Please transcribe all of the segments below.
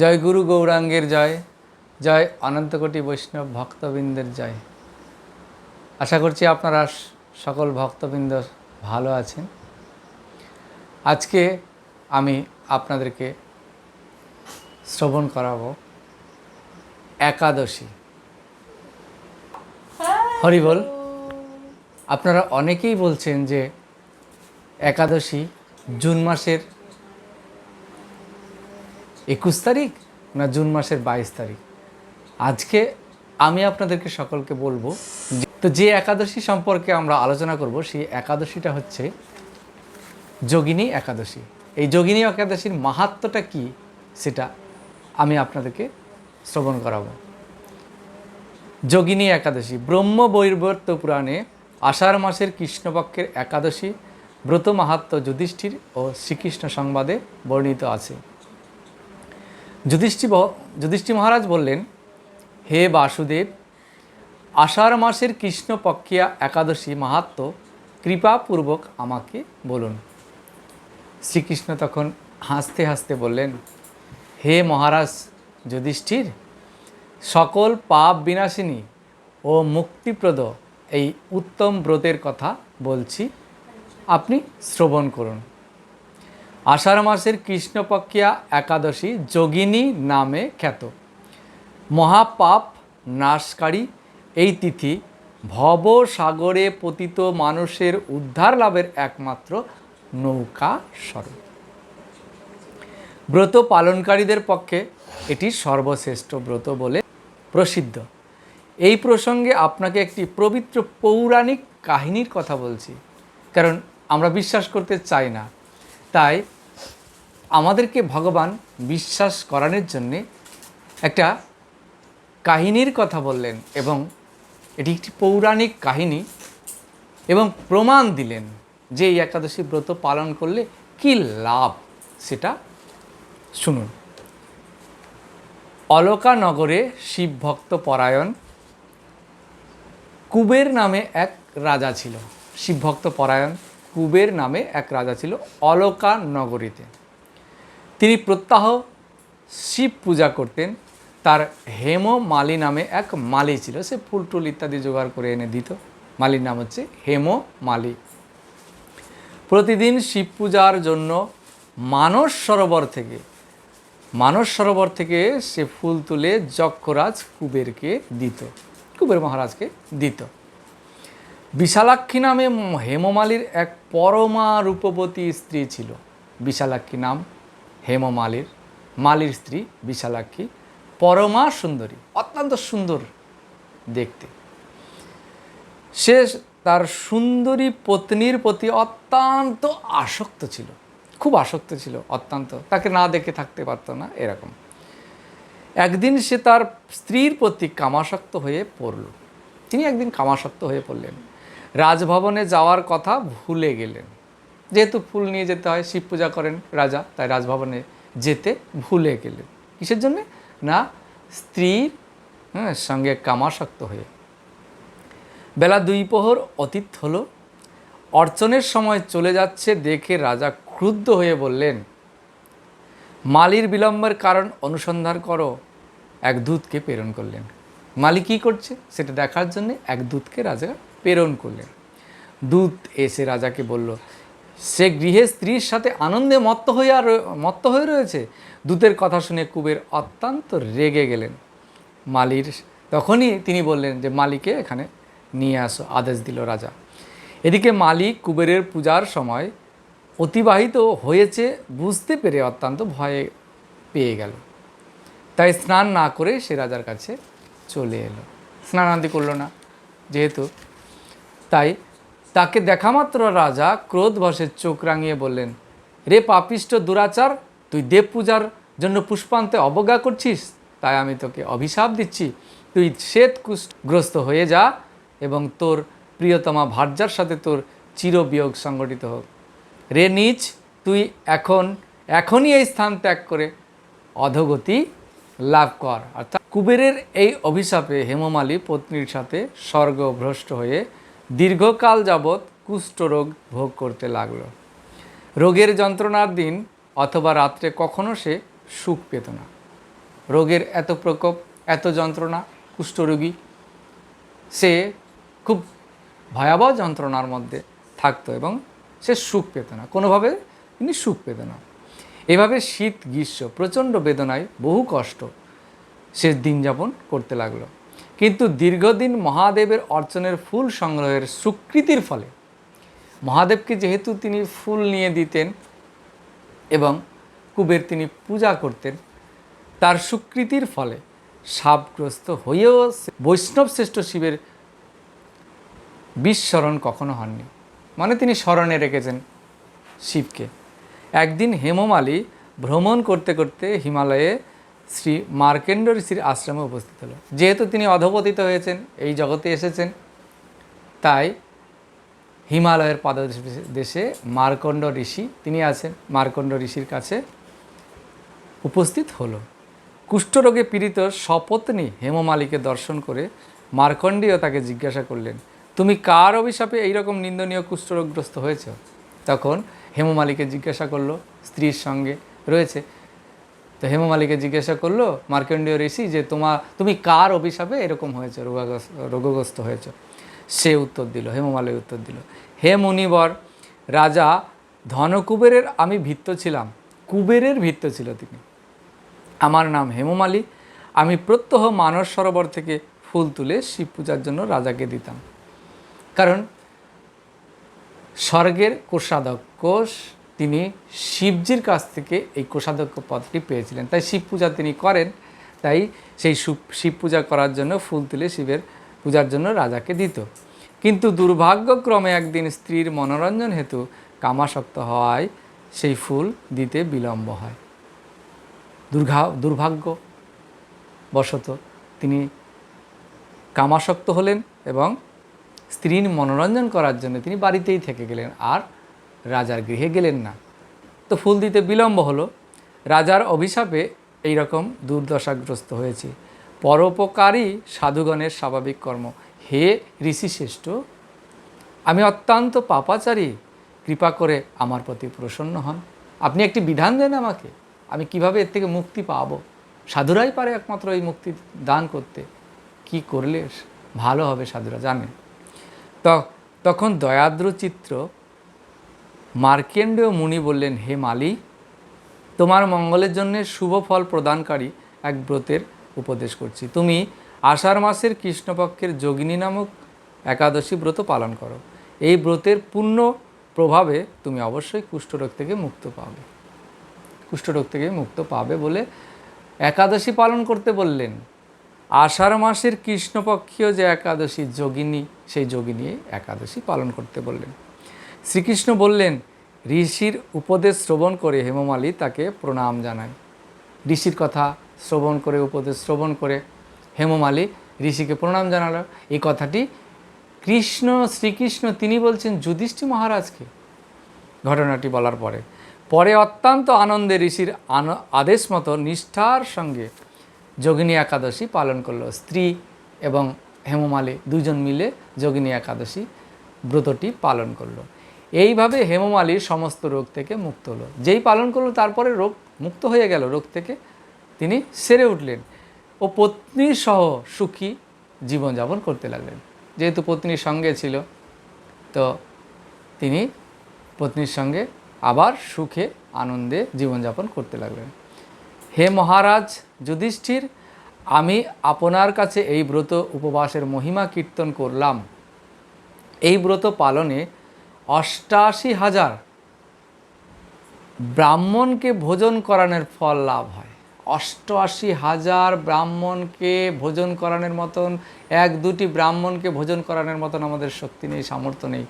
জয় গুরু গৌরাঙ্গের জয় জয় অনন্তকোটি বৈষ্ণব ভক্তবৃন্দের জয়। আশা করছি আপনারা সকল ভক্তবৃন্দ ভালো আছেন। আজকে আমি আপনাদেরকে শ্রবণ করাবো একাদশী। হরিবল আপনারা অনেকেই বলছেন যে একাদশী জুন মাসের একুশ তারিখ না জুন মাসের বাইশ তারিখ? আজকে আমি আপনাদেরকে সকলকে বলব তো যে একাদশী সম্পর্কে আমরা আলোচনা করব, সেই একাদশীটা হচ্ছে যোগিনী একাদশী। এই যোগিনী একাদশীর মাহাত্ম্যটা কি সেটা আমি আপনাদেরকে শ্রবণ করাবো। যোগিনী একাদশী, ব্রহ্ম বৈবর্ত পুরাণে আষাঢ় মাসের কৃষ্ণপক্ষের একাদশী ব্রত মাহাত্ম যুধিষ্ঠির ও শ্রীকৃষ্ণ সংবাদে বর্ণিত আছে। যুধিষ্ঠি যুধিষ্ঠি মহারাজ বললেন, হে বাসুদেব, আষাঢ় মাসের কৃষ্ণপক্ষিয়া একাদশী মাহাত্ম কৃপাপূর্বক আমাকে বলুন। শ্রীকৃষ্ণ তখন হাসতে হাসতে বললেন, হে মহারাজ যুধিষ্ঠির, সকল পাপ বিনাশিনী ও মুক্তিপ্রদ এই উত্তম ব্রতের কথা বলছি, আপনি শ্রবণ করুন। আষাঢ় মাসের কৃষ্ণপক্ষিয়া একাদশী যোগিনী নামে খ্যাত। মহাপাপ নাশকারী এই তিথি ভব সাগরে পতিত মানুষের উদ্ধার লাভের একমাত্র নৌকা স্বরূপ। ব্রত পালনকারীদের পক্ষে এটি সর্বশ্রেষ্ঠ ব্রত বলে প্রসিদ্ধ। এই প্রসঙ্গে আপনাকে একটি পবিত্র পৌরাণিক কাহিনীর কথা বলছি। কারণ আমরা বিশ্বাস করতে চাই না। তাই আমাদেরকে ভগবান বিশ্বাস করানোর জন্যে একটা কাহিনীর কথা বললেন এবং এটি একটি পৌরাণিক কাহিনী এবং প্রমাণ দিলেন যে এই একাদশী ব্রত পালন করলে কি লাভ সেটা শুনুন। অলকা নগরে শিব ভক্ত পরায়ণ কুবের নামে এক রাজা ছিল। শিবভক্ত পরায়ণ কুবের নামে এক রাজা ছিল অলকা নগরীতে তিনি প্রত্যাহ শিব পূজা করতেন। তার হেম মালি নামে এক মালি ছিল, সে ফুল টুল ইত্যাদি জোগাড় করে এনে দিত। মালির নাম হচ্ছে হেম মালি। প্রতিদিন শিব পূজার জন্য মানস সরোবর থেকে, মানস সরোবর থেকে সে ফুল তুলে যক্ষরাজ কুবেরকে দিত, কুবের মহারাজকে দিত। বিশালাক্ষী নামে হেমমালির এক পরমা রূপবতী স্ত্রী ছিল। বিশালাক্ষী নাম হেমমালির, মালির স্ত্রী বিশালাক্ষী। পরমা সুন্দরী, অত্যন্ত সুন্দর দেখতে। সে তার সুন্দরী পত্নীর প্রতি অত্যন্ত আসক্ত ছিল। খুব আসক্ত ছিল, অত্যন্ত। তাকে না দেখে থাকতে পারতো না, এরকম। একদিন সে তার স্ত্রীর প্রতি কামাসক্ত হয়ে পড়ল। তিনি একদিন কামাসক্ত হয়ে পড়লেন। রাজভবনে যাওয়ার কথা ভুলে গেলেন। যেহেতু ফুল নিয়ে যেতে হয়, শিব পূজা করেন রাজা, তাই রাজভবনে যেতে ভুলে গেলেন। কিসের জন্যে? না, স্ত্রীর হ্যাঁ সঙ্গে কামাসক্ত হয়ে। বেলা দুই প্রহর অতীত হলো। অর্চনের সময় চলে যাচ্ছে দেখে রাজা ক্রুদ্ধ হয়ে বললেন, মালির বিলম্বের কারণ অনুসন্ধান করো। এক দূতকে প্রেরণ করলেন। মালি কী করছে? সেটা দেখার জন্য এক দূতকে রাজা প্রেরণ করলেন। দূত এসে রাজাকে বলল, সে গৃহে স্ত্রীর সাথে আনন্দে মত্ত হয়ে আর মত্ত হয়ে রয়েছে? দূতের কথা শুনে কুবের অত্যন্ত রেগে গেলেন। মালির তখনই তিনি বললেন যে, মালিকে এখানে নিয়ে আসো, আদেশ দিল রাজা। এদিকে মালিক কুবেরের পূজার সময় অতিবাহিত হয়েছে বুঝতে পেরে অত্যন্ত ভয়ে পেয়ে গেল। তাই স্নান না করে সে রাজার কাছে চলে এলো। স্নানান্তি করল না, যেহেতু তাই তাকে দেখামাত্র রাজা ক্রোধবশে চোখ রাঙিয়ে বললেন, রে পাপিষ্ট দুরাচার, তুই দেব পূজার জন্য পুষ্পান্তে অবজ্ঞা করছিস? তাই আমি তোকে অভিশাপ দিচ্ছি। তুই শ্বেত গ্রস্ত হয়ে যা এবং তোর প্রিয়তমা ভার্যার সাথে তোর চিরবিয়োগ সংগঠিত হোক। রে নিচ, তুই এখন, এখনই এই স্থান ত্যাগ করে অধগতি লাভ কর। অর্থাৎ কুবেরের এই অভিশাপে হেমমালী পত্নীর সাথে স্বর্গভ্রষ্ট হয়ে দীর্ঘকাল যাবৎ কুষ্ঠরোগ ভোগ করতে লাগল। রোগের যন্ত্রণার দিন অথবা রাত্রে কখনো সে সুখ পেত না। রোগের এত প্রকোপ, এত যন্ত্রণা কুষ্ঠরোগী সে খুব ভয়াবহ যন্ত্রণার মধ্যে থাকতো এবং সে সুখ পেত না। কোনোভাবে তিনি সুখ পেত না। এভাবে শীত, গ্রীষ্ম প্রচণ্ড বেদনায় বহু কষ্ট সে দিন যাপন করতে লাগল। কিন্তু দীর্ঘদিন মহাদেবের অর্চনের ফুল সংগ্রহের স্বীকৃতির ফলে মহাদেবকে যেহেতু তিনি ফুল নিয়ে দিতেন এবং কুবের তিনি পূজা করতেন, তার স্বীকৃতির ফলে সাপগ্রস্ত হয়েও বৈষ্ণব শ্রেষ্ঠ শিবের বিস্মরণ কখনো হননি। মানে তিনি স্মরণে রেখেছেন শিবকে। একদিন হেমমালী ভ্রমণ করতে করতে হিমালয়ে শ্রী মার্কেন্ড ঋষির আশ্রমে উপস্থিত হলো। যেহেতু তিনি অধপতিত হয়েছেন, এই জগতে এসেছেন, তাই হিমালয়ের পাদদেশ দেশে মার্কণ্ড ঋষি তিনি আছেন মার্কণ্ড ঋষির কাছে উপস্থিত হলো। কুষ্ঠরোগে পীড়িত সপত্নী হেমমালিকে দর্শন করে মার্কণ্ডীয় তাকে জিজ্ঞাসা করলেন, তুমি কার অভিশাপে এইরকম নিন্দনীয় কুষ্ঠরোগগ্রস্ত হয়েছ? তখন হেমমালিকে জিজ্ঞাসা করল, স্ত্রীর সঙ্গে রয়েছে। তো হেমমালিকে জিজ্ঞাসা করল, মার্কণ্ডীয় ঋষি, যে তোমার তুমি কার অভিশাপে এরকম হয়েছে রোগাগ্রস্ত রোগগ্রস্ত হয়েছ? সে উত্তর দিল হেমমালী উত্তর দিল, হে মুনিবর, রাজা ধনকুবেরের আমি ভিত্ত ছিলাম, কুবেরের ভিত্ত ছিল তিনি। আমার নাম হেমমালী আমি প্রত্যহ মানস সরোবর থেকে ফুল তুলে শিব পূজার জন্য রাজাকে দিতাম। কারণ স্বর্গের কোষাধ্যক্ষ তিনি শিবজির কাছ থেকে এই কোষাধ্যক্ষ পদটি পেয়েছিলেন। তাই শিব পূজা তিনি করেন। তাই সেই শিব পূজা করার জন্য ফুল তুলে শিবের পূজার জন্য রাজাকে দিত। কিন্তু দুর্ভাগ্যক্রমে একদিন স্ত্রীর মনোরঞ্জন হেতু কামাসক্ত হওয়ায় সেই ফুল দিতে বিলম্ব হয়। দুর্ঘা দুর্ভাগ্য বশত তিনি কামাসক্ত হলেন এবং স্ত্রীর মনোরঞ্জন করার জন্য তিনি বাড়িতেই থেকে গেলেন। আর রাজার গৃহে গেলেন না। তো ফুল দিতে বিলম্ব হলো। রাজার অভিশাপে এই রকম দুর্দশাগ্রস্ত হয়েছে। পরোপকারী সাধুগণের স্বাভাবিক কর্ম। হে ঋষিশ্রেষ্ঠ, আমি অত্যন্ত পাপাচারী। কৃপা করে আমার প্রতি প্রসন্ন হন। আপনি একটি বিধান দেন আমাকে। আমি কীভাবে এর থেকে মুক্তি পাব? সাধুরাই পারে একমাত্র এই মুক্তি দান করতে। কি করলে ভালো হবে সাধুরা জানেন। ত- তখন দয়াদ্র চিত্র মার্কেন্ডীয় মুনি বললেন, হে মালি তোমার মঙ্গলের জন্য শুভ ফল প্রদানকারী এক ব্রতের উপদেশ করছি। তুমি আষাঢ় মাসের কৃষ্ণপক্ষের যোগিনী নামক একাদশী ব্রত পালন করো। এই ব্রতের পূর্ণ প্রভাবে তুমি অবশ্যই কুষ্ঠরোগ থেকে মুক্ত পাবে। কুষ্ঠরোগ থেকে মুক্ত পাবে বলে একাদশী পালন করতে বললেন। আষাঢ় মাসের কৃষ্ণপক্ষীয় যে একাদশী যোগিনী, সেই যোগিনী একাদশী পালন করতে বললেন। শ্রীকৃষ্ণ বললেন, ঋষির উপদেশ শ্রবণ করে হেমমালী তাকে প্রণাম জানায়। ঋষির কথা শ্রবণ করে, উপদেশ শ্রবণ করে হেমমালী ঋষিকে প্রণাম জানালো। এই কথাটি কৃষ্ণ, শ্রীকৃষ্ণ, তিনি বলছেন যুধিষ্ঠি মহারাজকে। ঘটনাটি বলার পরে পরে অত্যন্ত আনন্দে ঋষির আদেশ মতো নিষ্ঠার সঙ্গে যোগিনী একাদশী পালন করল। স্ত্রী এবং হেমমালী দুজন মিলে যোগিনী একাদশী ব্রতটি পালন করল। এইভাবে হেমমালী সমস্ত রোগ থেকে মুক্ত হলো। যেই পালন করল, তারপরে রোগ মুক্ত হয়ে গেল, রোগ থেকে তিনি সেরে উঠলেন ও পত্নী সহ সুখী জীবনযাপন করতে লাগলেন। যেহেতু পত্নীর সঙ্গে ছিল, তো তিনি পত্নীর সঙ্গে আবার সুখে আনন্দে জীবনযাপন করতে লাগলেন। হে মহারাজ যুধিষ্ঠির, আমি আপনার কাছে এই ব্রত উপবাসের মহিমা কীর্তন করলাম। এই ব্রত পালনে অষ্টাশি হাজার ব্রাহ্মণকে ভোজন করানোর ফল লাভ হয়। অষ্টআশি হাজার ব্রাহ্মণকে ভোজন করানোর মতন, এক দুটি ব্রাহ্মণকে ভোজন করানোর মতন আমাদের শক্তি নেই, সামর্থ্য নেই।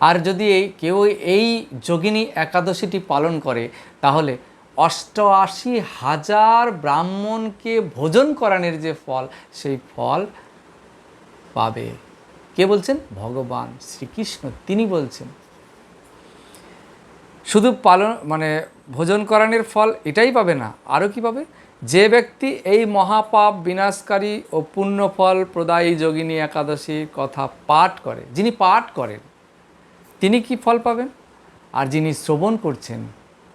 আর যদি এই কেউ এই যোগিনী একাদশীটি পালন করে, তাহলে অষ্টআশি হাজার ব্রাহ্মণকে ভোজন করানোর যে ফল, সেই ফল পাবে। কে বলছেন? ভগবান শ্রীকৃষ্ণ। তিনি বলছেন, শুধু পালন মানে ভোজন করানোর ফল এটাই পাবে না আরও কি পাবে? যে ব্যক্তি এই মহাপাপ বিনাশকারী ও পুণ্য ফল প্রদায়ী যোগিনী একাদশীর কথা পাঠ করে, যিনি পাঠ করেন, তিনি কি ফল পাবেন? আর যিনি শ্রবণ করছেন,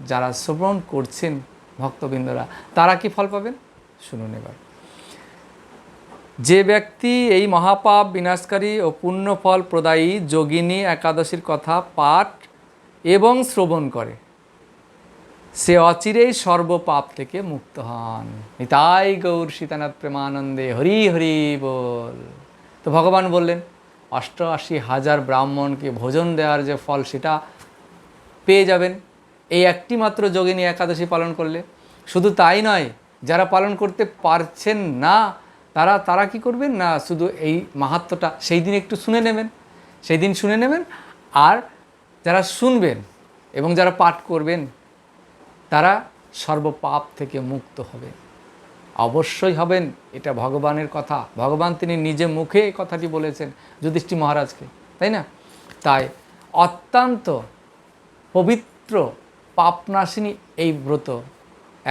যারা শ্রবণ করছেন ভক্তবৃন্দরা, তারা কি ফল পাবেন? শুনুন এবার। যে ব্যক্তি এই মহাপাপ বিনাশকারী ও পুণ্যফল প্রদায়ী যোগিনী একাদশীর কথা পাঠ এবং শ্রবণ করে, সে অচিরেই সর্বপাপ থেকে মুক্ত হন। নিতাই গৌর সীতানাথ প্রেমানন্দে হরি হরি বল। তো ভগবান বললেন, অষ্টআশি হাজার ব্রাহ্মণকে ভোজন দেওয়ার যে ফল সেটা পেয়ে যাবেন। এই একটি মাত্র যোগিনী একাদশী পালন করলে। শুধু তাই নয়, যারা পালন করতে পারছেন না তারা তারা কি করবেন? না, শুধু এই মাহাত্ম্যটা সেই দিন একটু শুনে নেবেন। সেই দিন শুনে নেবেন। আর যারা শুনবেন এবং যারা পাঠ করবেন, তারা সর্বপাপ থেকে মুক্ত হবে অবশ্যই হবেন, এটা ভগবানের কথা। ভগবান তিনি নিজে মুখে এই কথাটি বলেছেন যুধিষ্ঠি মহারাজকে, তাই না? তাই অত্যন্ত পবিত্র পাপনাশিনী এই ব্রত,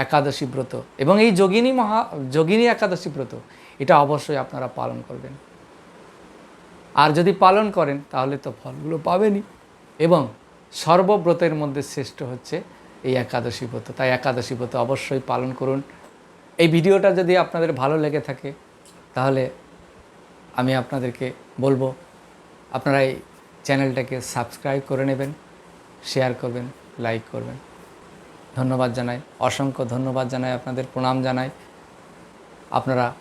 একাদশী ব্রত। এবং এই যোগিনী মহা, যোগিনী একাদশী ব্রত এটা অবশ্যই আপনারা পালন করবেন। আর যদি পালন করেন, তাহলে তো ফলগুলো পাবেনই। এবং সর্বব্রতের মধ্যে শ্রেষ্ঠ হচ্ছে এই একাদশী ব্রত। তাই একাদশী ব্রত অবশ্যই পালন করুন। এই ভিডিওটা যদি আপনাদের ভালো লেগে থাকে, তাহলে আমি আপনাদেরকে বলব, আপনারা এই চ্যানেলটাকে সাবস্ক্রাইব করে নেবেন, শেয়ার করবেন, লাইক করবেন। ধন্যবাদ জানাই। অসংখ্য ধন্যবাদ জানাই আপনাদের, প্রণাম জানাই। আপনারা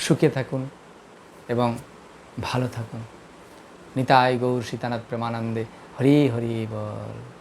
সুখে থাকুন এবং ভালো থাকুন। নিতাই গৌর সীতানাথ প্রেমানন্দে হরি হরি বল।